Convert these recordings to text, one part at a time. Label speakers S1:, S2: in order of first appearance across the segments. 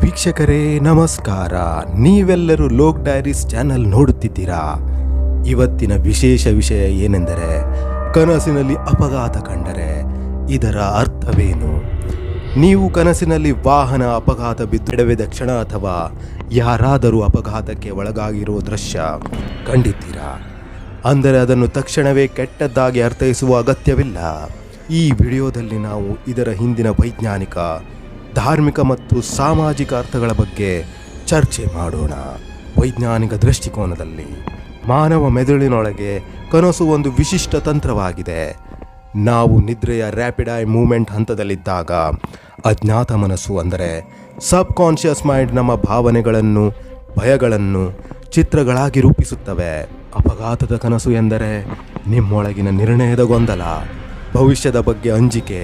S1: ವೀಕ್ಷಕರೇ, ನಮಸ್ಕಾರ. ನೀವೆಲ್ಲರೂ ಲೋಕ್ ಡೈರೀಸ್ ಚಾನೆಲ್ ನೋಡುತ್ತಿದ್ದೀರಾ? ಇವತ್ತಿನ ವಿಶೇಷ ವಿಷಯ ಏನೆಂದರೆ, ಕನಸಿನಲ್ಲಿ ಅಪಘಾತ ಕಂಡರೆ. ಇದರ ಅರ್ಥವೇನು? ನೀವು ಕನಸಿನಲ್ಲಿ ವಾಹನ ಅಪಘಾತ ಬಿದ್ದೆಡವಿದ ಕ್ಷಣ ಅಥವಾ ಯಾರಾದರೂ ಅಪಘಾತಕ್ಕೆ ಒಳಗಾಗಿರುವ ದೃಶ್ಯ ಕಂಡಿದ್ದೀರಾ? ಅಂದರೆ ಅದನ್ನು ತಕ್ಷಣವೇ ಕೆಟ್ಟದ್ದಾಗಿ ಅರ್ಥೈಸುವ ಅಗತ್ಯವಿಲ್ಲ. ಈ ವಿಡಿಯೋದಲ್ಲಿ ನಾವು ಇದರ ಹಿಂದಿನ ವೈಜ್ಞಾನಿಕ ಧಾರ್ಮಿಕ ಮತ್ತು ಸಾಮಾಜಿಕ ಅರ್ಥಗಳ ಬಗ್ಗೆ ಚರ್ಚೆ ಮಾಡೋಣ. ವೈಜ್ಞಾನಿಕ ದೃಷ್ಟಿಕೋನದಲ್ಲಿ ಮಾನವ ಮೆದುಳಿನೊಳಗೆ ಕನಸು ಒಂದು ವಿಶಿಷ್ಟ ತಂತ್ರವಾಗಿದೆ. ನಾವು ನಿದ್ರೆಯ ರ್ಯಾಪಿಡ್ ಐ ಮೂಮೆಂಟ್ ಹಂತದಲ್ಲಿದ್ದಾಗ ಅಜ್ಞಾತ ಮನಸ್ಸು ಅಂದರೆ ಸಬ್ ಕಾನ್ಷಿಯಸ್ ಮೈಂಡ್ ನಮ್ಮ ಭಾವನೆಗಳನ್ನು, ಭಯಗಳನ್ನು ಚಿತ್ರಗಳಾಗಿ ರೂಪಿಸುತ್ತವೆ. ಅಪಘಾತದ ಕನಸು ಎಂದರೆ ನಿಮ್ಮೊಳಗಿನ ನಿರ್ಣಯದ ಗೊಂದಲ, ಭವಿಷ್ಯದ ಬಗ್ಗೆ ಅಂಜಿಕೆ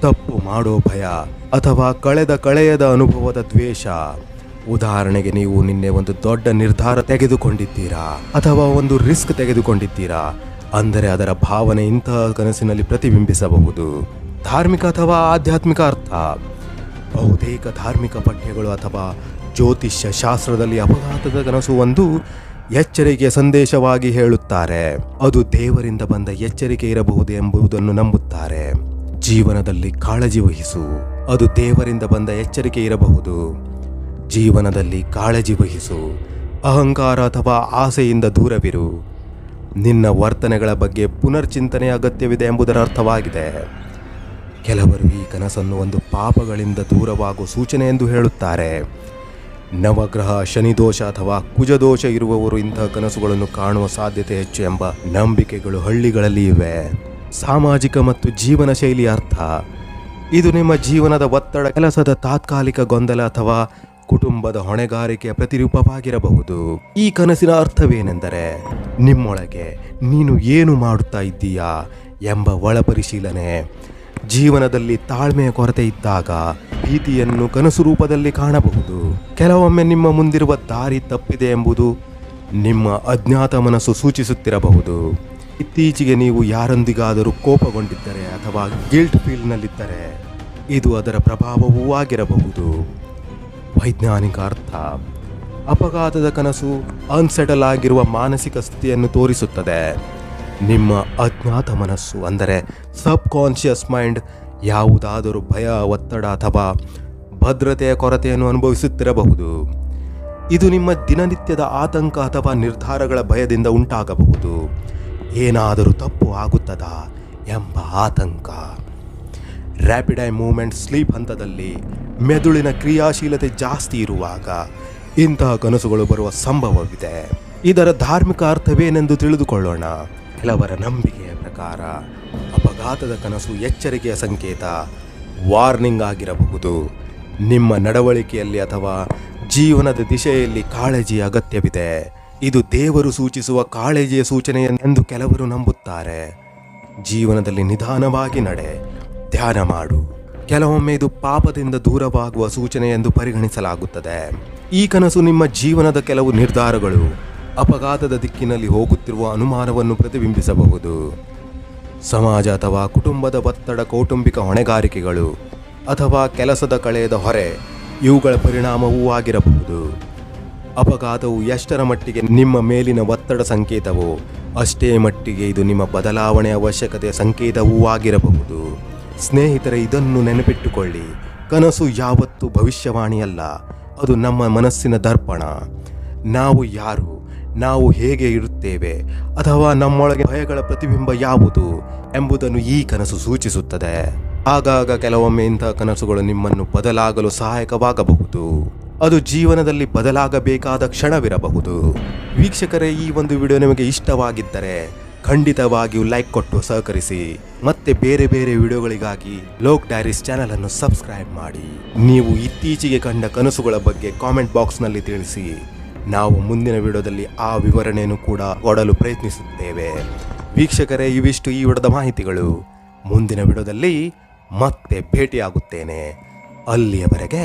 S1: ತಪ್ಪು ಮಾಡೋ ಭಯ ಅಥವಾ ಕಳೆದ ಕಳೆಯದ ಅನುಭವದ ದ್ವೇಷ. ಉದಾಹರಣೆಗೆ ನೀವು ನಿನ್ನೆ ಒಂದು ದೊಡ್ಡ ನಿರ್ಧಾರ ತೆಗೆದುಕೊಂಡಿದ್ದೀರಾ ಅಥವಾ ಒಂದು ರಿಸ್ಕ್ ತೆಗೆದುಕೊಂಡಿದ್ದೀರಾ ಅಂದರೆ ಅದರ ಭಾವನೆ ಇಂತಹ ಕನಸಿನಲ್ಲಿ ಪ್ರತಿಬಿಂಬಿಸಬಹುದು. ಧಾರ್ಮಿಕ ಅಥವಾ ಆಧ್ಯಾತ್ಮಿಕ ಅರ್ಥ. ಬಹುತೇಕ ಧಾರ್ಮಿಕ ಪಠ್ಯಗಳು ಅಥವಾ ಜ್ಯೋತಿಷ್ಯ ಶಾಸ್ತ್ರದಲ್ಲಿ ಅಪಘಾತದ ಕನಸು ಒಂದು ಎಚ್ಚರಿಕೆಯ ಸಂದೇಶವಾಗಿ ಹೇಳುತ್ತಾರೆ. ಅದು ದೇವರಿಂದ ಬಂದ ಎಚ್ಚರಿಕೆ ಇರಬಹುದು ಎಂಬುದನ್ನು ನಂಬುತ್ತಾರೆ. ಜೀವನದಲ್ಲಿ ಕಾಳಜಿ ವಹಿಸು. ಅದು ದೇವರಿಂದ ಬಂದ ಎಚ್ಚರಿಕೆ ಇರಬಹುದು. ಜೀವನದಲ್ಲಿ ಕಾಳಜಿ ವಹಿಸು. ಅಹಂಕಾರ ಅಥವಾ ಆಸೆಯಿಂದ ದೂರವಿರು. ನಿನ್ನ ವರ್ತನೆಗಳ ಬಗ್ಗೆ ಪುನರ್ಚಿಂತನೆ ಅಗತ್ಯವಿದೆ ಎಂಬುದರ ಅರ್ಥವಾಗಿದೆ. ಕೆಲವರು ಈ ಕನಸನ್ನು ಒಂದು ಪಾಪಗಳಿಂದ ದೂರವಾಗುವ ಸೂಚನೆ ಎಂದು ಹೇಳುತ್ತಾರೆ. ನವಗ್ರಹ, ಶನಿದೋಷ ಅಥವಾ ಕುಜದೋಷ ಇರುವವರು ಇಂತಹ ಕನಸುಗಳನ್ನು ಕಾಣುವ ಸಾಧ್ಯತೆ ಹೆಚ್ಚು ಎಂಬ ನಂಬಿಕೆಗಳು ಹಳ್ಳಿಗಳಲ್ಲಿ ಇವೆ. ಸಾಮಾಜಿಕ ಮತ್ತು ಜೀವನ ಶೈಲಿ ಅರ್ಥ. ಇದು ನಿಮ್ಮ ಜೀವನದ ಒತ್ತಡ, ಕೆಲಸದ ತಾತ್ಕಾಲಿಕ ಗೊಂದಲ ಅಥವಾ ಕುಟುಂಬದ ಹೊಣೆಗಾರಿಕೆಯ ಪ್ರತಿರೂಪವಾಗಿರಬಹುದು. ಈ ಕನಸಿನ ಅರ್ಥವೇನೆಂದರೆ, ನಿಮ್ಮೊಳಗೆ ನೀನು ಏನು ಮಾಡುತ್ತಾ ಇದ್ದೀಯಾ ಎಂಬ ಒಳಪರಿಶೀಲನೆ. ಜೀವನದಲ್ಲಿ ತಾಳ್ಮೆಯ ಕೊರತೆ ಇದ್ದಾಗ ಭೀತಿಯನ್ನು ಕನಸು ರೂಪದಲ್ಲಿ ಕಾಣಬಹುದು. ಕೆಲವೊಮ್ಮೆ ನಿಮ್ಮ ಮುಂದಿರುವ ದಾರಿ ತಪ್ಪಿದೆ ಎಂಬುದು ನಿಮ್ಮ ಅಜ್ಞಾತ ಮನಸ್ಸು ಸೂಚಿಸುತ್ತಿರಬಹುದು. ಇತ್ತೀಚೆಗೆ ನೀವು ಯಾರೊಂದಿಗಾದರೂ ಕೋಪಗೊಂಡಿದ್ದರೆ ಅಥವಾ ಗಿಲ್ಟ್ ಫೀಲ್ನಲ್ಲಿದ್ದರೆ ಇದು ಅದರ ಪ್ರಭಾವವೂ ಆಗಿರಬಹುದು. ವೈಜ್ಞಾನಿಕ ಅರ್ಥ ಅಪಘಾತದ ಕನಸು ಅನ್ಸೆಟಲ್ ಆಗಿರುವ ಮಾನಸಿಕ ಸ್ಥಿತಿಯನ್ನು ತೋರಿಸುತ್ತದೆ. ನಿಮ್ಮ ಅಜ್ಞಾತ ಮನಸ್ಸು, ಅಂದರೆ ಸಬ್ ಕಾನ್ಷಿಯಸ್ ಮೈಂಡ್ ಯಾವುದಾದರೂ ಭಯ, ಒತ್ತಡ ಅಥವಾ ಭದ್ರತೆಯ ಕೊರತೆಯನ್ನು ಅನುಭವಿಸುತ್ತಿರಬಹುದು. ಇದು ನಿಮ್ಮ ದಿನನಿತ್ಯದ ಆತಂಕ ಅಥವಾ ನಿರ್ಧಾರಗಳ ಭಯದಿಂದ ಉಂಟಾಗಬಹುದು. ಏನಾದರೂ ತಪ್ಪು ಆಗುತ್ತದಾ ಎಂಬ ಆತಂಕ. ರ್ಯಾಪಿಡ್ ಐ ಮೂಮೆಂಟ್ ಸ್ಲೀಪ್ ಹಂತದಲ್ಲಿ ಮೆದುಳಿನ ಕ್ರಿಯಾಶೀಲತೆ ಜಾಸ್ತಿ ಇರುವಾಗ ಇಂತಹ ಕನಸುಗಳು ಬರುವ ಸಂಭವವಿದೆ. ಇದರ ಧಾರ್ಮಿಕ ಅರ್ಥವೇನೆಂದು ತಿಳಿದುಕೊಳ್ಳೋಣ. ಕೆಲವರ ನಂಬಿಕೆಯ ಪ್ರಕಾರ ಅಪಘಾತದ ಕನಸು ಎಚ್ಚರಿಕೆಯ ಸಂಕೇತ, ವಾರ್ನಿಂಗ್ ಆಗಿರಬಹುದು. ನಿಮ್ಮ ನಡವಳಿಕೆಯಲ್ಲಿ ಅಥವಾ ಜೀವನದ ದಿಶೆಯಲ್ಲಿ ಕಾಳಜಿ ಅಗತ್ಯವಿದೆ. ಇದು ದೇವರು ಸೂಚಿಸುವ ಕಾಳಜಿಯ ಸೂಚನೆ ಎಂದು ಕೆಲವರು ನಂಬುತ್ತಾರೆ. ಜೀವನದಲ್ಲಿ ನಿಧಾನವಾಗಿ ನಡೆ, ಧ್ಯಾನ ಮಾಡು. ಕೆಲವೊಮ್ಮೆ ಇದು ಪಾಪದಿಂದ ದೂರವಾಗುವ ಸೂಚನೆ ಎಂದು ಪರಿಗಣಿಸಲಾಗುತ್ತದೆ. ಈ ಕನಸು ನಿಮ್ಮ ಜೀವನದ ಕೆಲವು ನಿರ್ಧಾರಗಳು, ಅಪಘಾತದ ದಿಕ್ಕಿನಲ್ಲಿ ಹೋಗುತ್ತಿರುವ ಅನುಮಾನವನ್ನು ಪ್ರತಿಬಿಂಬಿಸಬಹುದು. ಸಮಾಜ ಅಥವಾ ಕುಟುಂಬದ ಒತ್ತಡ, ಕೌಟುಂಬಿಕ ಹೊಣೆಗಾರಿಕೆಗಳು ಅಥವಾ ಕೆಲಸದ ಕಳೆಯದ ಹೊರೆ, ಇವುಗಳ ಪರಿಣಾಮವೂ ಆಗಿರಬಹುದು. ಅಪಘಾತವು ಎಷ್ಟರ ಮಟ್ಟಿಗೆ ನಿಮ್ಮ ಮೇಲಿನ ಒತ್ತಡ ಸಂಕೇತವೋ, ಅಷ್ಟೇ ಮಟ್ಟಿಗೆ ಇದು ನಿಮ್ಮ ಬದಲಾವಣೆ ಅವಶ್ಯಕತೆಯ ಸಂಕೇತವೂ ಆಗಿರಬಹುದು. ಸ್ನೇಹಿತರೆ, ಇದನ್ನು ನೆನಪಿಟ್ಟುಕೊಳ್ಳಿ. ಕನಸು ಯಾವತ್ತೂ ಭವಿಷ್ಯವಾಣಿಯಲ್ಲ, ಅದು ನಮ್ಮ ಮನಸ್ಸಿನ ದರ್ಪಣ. ನಾವು ಯಾರು, ನಾವು ಹೇಗೆ ಇರುತ್ತೇವೆ, ಅಥವಾ ನಮ್ಮೊಳಗೆ ಭಯಗಳ ಪ್ರತಿಬಿಂಬ ಯಾವುದು ಎಂಬುದನ್ನು ಈ ಕನಸು ಸೂಚಿಸುತ್ತದೆ. ಆಗಾಗ ಕೆಲವೊಮ್ಮೆ ಇಂತಹ ಕನಸುಗಳು ನಿಮ್ಮನ್ನು ಬದಲಾಗಲು ಸಹಾಯಕವಾಗಬಹುದು. ಅದು ಜೀವನದಲ್ಲಿ ಬದಲಾಗಬೇಕಾದ ಕ್ಷಣವಿರಬಹುದು. ವೀಕ್ಷಕರೇ, ಈ ಒಂದು ವಿಡಿಯೋ ನಿಮಗೆ ಇಷ್ಟವಾಗಿದ್ದರೆ ಖಂಡಿತವಾಗಿಯೂ ಲೈಕ್ ಕೊಟ್ಟು ಸಹಕರಿಸಿ. ಮತ್ತೆ ಬೇರೆ ಬೇರೆ ವಿಡಿಯೋಗಳಿಗಾಗಿ ಲೋಕ್ ಡೈರೀಸ್ ಚಾನೆಲ್ ಅನ್ನು ಸಬ್ಸ್ಕ್ರೈಬ್ ಮಾಡಿ. ನೀವು ಇತ್ತೀಚೆಗೆ ಕಂಡ ಕನಸುಗಳ ಬಗ್ಗೆ ಕಾಮೆಂಟ್ ಬಾಕ್ಸ್ನಲ್ಲಿ ತಿಳಿಸಿ. ನಾವು ಮುಂದಿನ ವಿಡಿಯೋದಲ್ಲಿ ಆ ವಿವರಣೆಯನ್ನು ಕೂಡ ಕೊಡಲು ಪ್ರಯತ್ನಿಸುತ್ತೇವೆ. ವೀಕ್ಷಕರೇ, ಇವಿಷ್ಟು ಈ ವಿಡದ ಮಾಹಿತಿಗಳು. ಮುಂದಿನ ವಿಡಿಯೋದಲ್ಲಿ ಮತ್ತೆ ಭೇಟಿಯಾಗುತ್ತೇನೆ. ಅಲ್ಲಿಯವರೆಗೆ